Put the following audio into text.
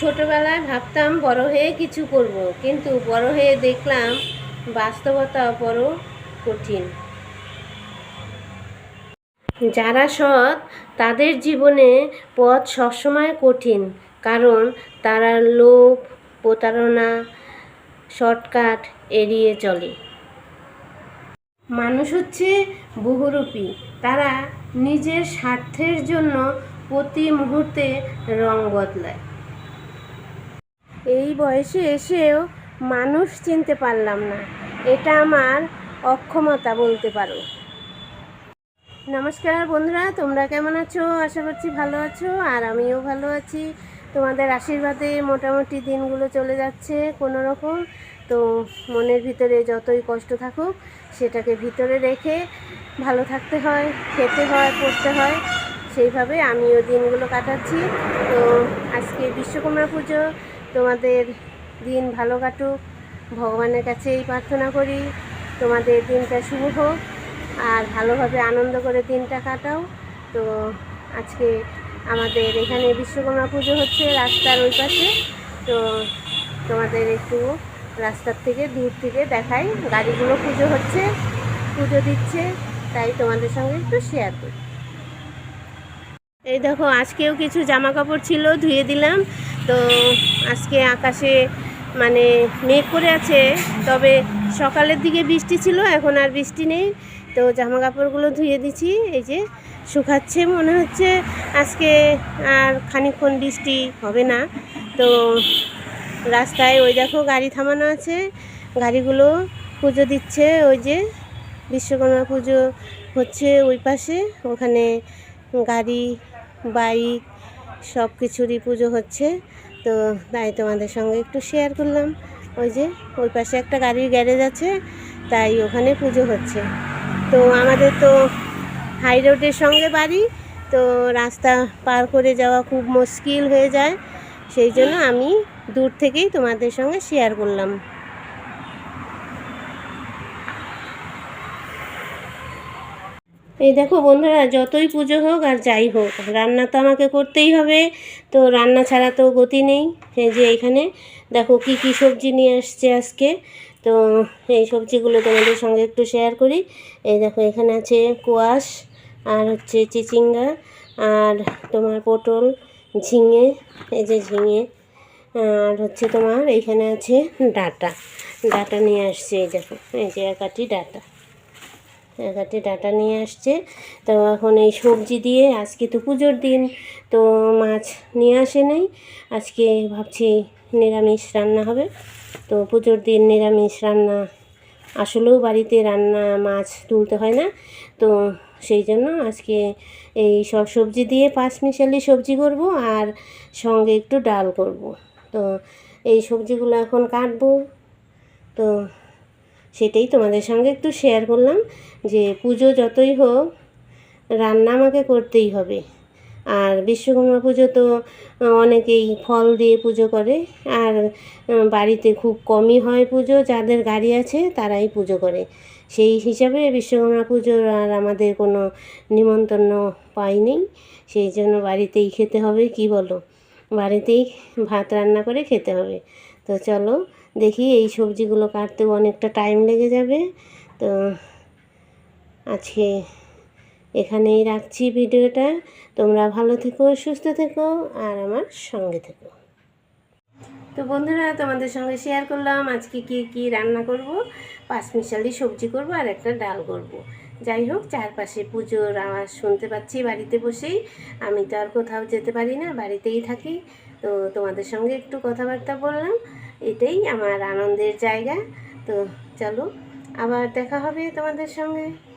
ছোটবেলায় ভাবতাম বড় হয়ে কিছু করব, কিন্তু বড় হয়ে দেখলাম বাস্তবতা বড় কঠিন। যারা সৎ, তাদের জীবনে পথ সবসময় কঠিন, কারণ তারা লোভ, প্রতারণা, শর্টকাট এড়িয়ে চলে। মানুষ হচ্ছে বহুরূপী, তারা নিজের স্বার্থের জন্য প্রতি মুহূর্তে রং বদলায়। এই বয়সে এসেও মানুষ চিনতে পারলাম না। এটা আমার অক্ষমতা বলতে পারো। নমস্কার বন্ধুরা, তোমরা কেমন আছো? আশা করছি ভালো আছো, আর আমিও ভালো আছি। তোমাদের আশীর্বাদে মোটামুটি দিনগুলো চলে যাচ্ছে কোনো রকম তো মনের ভিতরে যতই কষ্ট থাকুক, সেটাকে ভিতরে রেখে ভালো থাকতে হয়, খেতে হয়, পড়তে হয়, সেইভাবে আমিও দিনগুলো কাটাচ্ছি। তো আজকে বিশ্বকর্মা পুজো তোমাদের দিন ভালো কাটুক। ভগবানের কাছে এই প্রার্থনা করি, তোমাদের দিনটা শুভ হোক আর ভালোভাবে আনন্দ করে দিনটা কাটাও। তো আজকে আমাদের এখানে বিশ্বকর্মা পুজো হচ্ছে রাস্তার ওই পাশে। তো তোমাদের একটু রাস্তার থেকে দূর থেকে দেখাই, গাড়িগুলো পুজো হচ্ছে, পুজো দিচ্ছে, তাই তোমাদের সঙ্গে একটু শেয়ার করি। এই দেখো, আজকেও কিছু জামা কাপড় ছিল, ধুয়ে দিলাম। তো আজকে আকাশে মানে মেঘ করে আছে, তবে সকালের দিকে বৃষ্টি ছিল, এখন আর বৃষ্টি নেই। তো জামা কাপড়গুলো ধুয়ে দিচ্ছি, এই যে শুকাচ্ছে মনে হচ্ছে। আজকে আর খানিকক্ষণ বৃষ্টি হবে না। তো রাস্তায় ওই দেখো গাড়ি থামানো আছে, গাড়িগুলো পুজো দিচ্ছে, ওই যে বিশ্বকর্মা পুজো হচ্ছে ওই পাশে। ওখানে গাড়ি, বাইক সব কিছুরই পুজো হচ্ছে। তো তাই তোমাদের সঙ্গে একটু শেয়ার করলাম। ওই যে, ওই পাশে একটা গাড়ির গ্যারেজ আছে, তাই ওখানে পুজো হচ্ছে। তো আমাদের তো হাই রোডের সঙ্গে বাড়ি, তো রাস্তা পার করে যাওয়া খুব মুশকিল হয়ে যায়। সেই জন্য আমি দূর থেকেই তোমাদের সঙ্গে শেয়ার করলাম। এই দেখো বন্ধুরা, যতই পুজো হোক আর যাই হোক, রান্না তো আমাকে করতেই হবে। তো রান্না ছাড়া তো গতি নেই এই যে এখানে। দেখো কি কি সবজি নিয়ে আসছে আজকে। তো এই সবজিগুলো তোমাদের সঙ্গে একটু শেয়ার করি। এই দেখো এখানে আছে কোয়াশ আর হচ্ছে চিচিঙ্গা আর তোমার পটল, ঝিঙে, এই যে ঝিঙে। আর হচ্ছে তোমার এইখানে আছে ডাটা। ডাটা নিয়ে আসছে এই দেখো, এই যে একাটি ডাটা। একাটি ডাটা নিয়ে আসছে। তো এখন এই সবজি দিয়ে আজকে তো পুজোর দিন, তো মাছ নিয়ে আসে নাই। আজকে ভাবছি নিরামিষ রান্না হবে। তো পুজোর দিন নিরামিষ রান্না, আসলেও বাড়িতে রান্না মাছ তুলতে হয় না। তো সেই জন্য আজকে এই সব সবজি দিয়ে পাঁচ মিশালি সবজি করব আর সঙ্গে একটু ডাল করব। তো এই সবজিগুলো এখন কাটবো। তো সেটাই তোমাদের সঙ্গে একটু শেয়ার করলাম যে পুজো যতই হোক, রান্না আমাকে করতেই হবে। আর বিশ্বকর্মা পুজো তো অনেকেই ফল দিয়ে পুজো করে। আর বাড়িতে খুব কমই হয় পুজো, যাদের গাড়ি আছে তারাই পুজো করে। সেই হিসাবে বিশ্বকর্মা পুজোর আর আমাদের কোনো নিমন্ত্রণ পাইনি। সেই জন্য বাড়িতেই খেতে হবে, কি বলো? বাড়িতেই ভাত রান্না করে খেতে হবে। তো চলো দেখি এই সবজিগুলো কাটতেও অনেকটা টাইম লেগে যাবে। তো আজকে এখানেই রাখছি ভিডিওটা। তোমরা ভালো থেকো, সুস্থ থেকো, আর আমার সঙ্গে থেকো। তো বন্ধুরা, তোমাদের সঙ্গে শেয়ার করলাম আজকে কি কি রান্না করব। পাঁচ মিশালি সবজি করব আর একটা ডাল করব। যাই হোক, চারপাশে পুজোর আওয়াজ শুনতে পাচ্ছি বাড়িতে বসেই। আমি তো আর কোথাও যেতে পারি না, বাড়িতেই থাকি। তো তোমাদের সঙ্গে একটু কথাবার্তা বললাম। এটাই আমার আনন্দের জায়গা। তো চলো আবার দেখা হবে তোমাদের সঙ্গে।